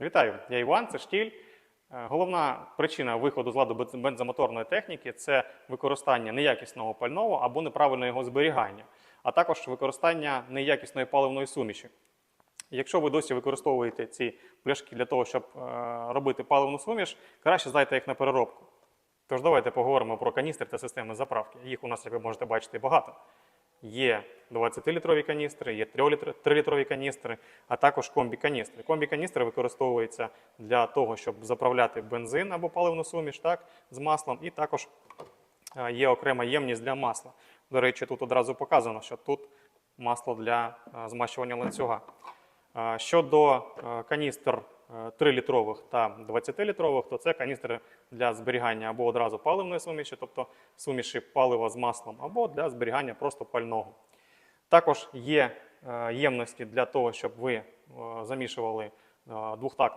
Вітаю, я Іван, це штіль. Е, Головна причина виходу з ладу бензомоторної техніки це використання неякісного пального або неправильне його зберігання, а також використання неякісної паливної суміші. Якщо ви досі використовуєте ці пляшки для того, щоб е, робити паливну суміш, краще здайте їх на переробку. Тож давайте поговоримо про каністри та системи заправки. Їх у нас, як ви можете бачити, багато. Є 20-літрові каністри, є 3-літрові каністри, а також комбі-каністри. Комбі-каністри використовуються для того, щоб заправляти бензин або паливну суміш так, з маслом, і також е, є окрема ємність для масла. До речі, тут одразу показано, що тут масло для е, змащування ланцюга. Е, Щодо каністр 3-літрових та 20-літрових, то це каністри для зберігання або одразу паливної суміші, тобто суміші палива з маслом, або для зберігання просто пального. Також є е, ємності для того, щоб ви е, замішували е, двохтактну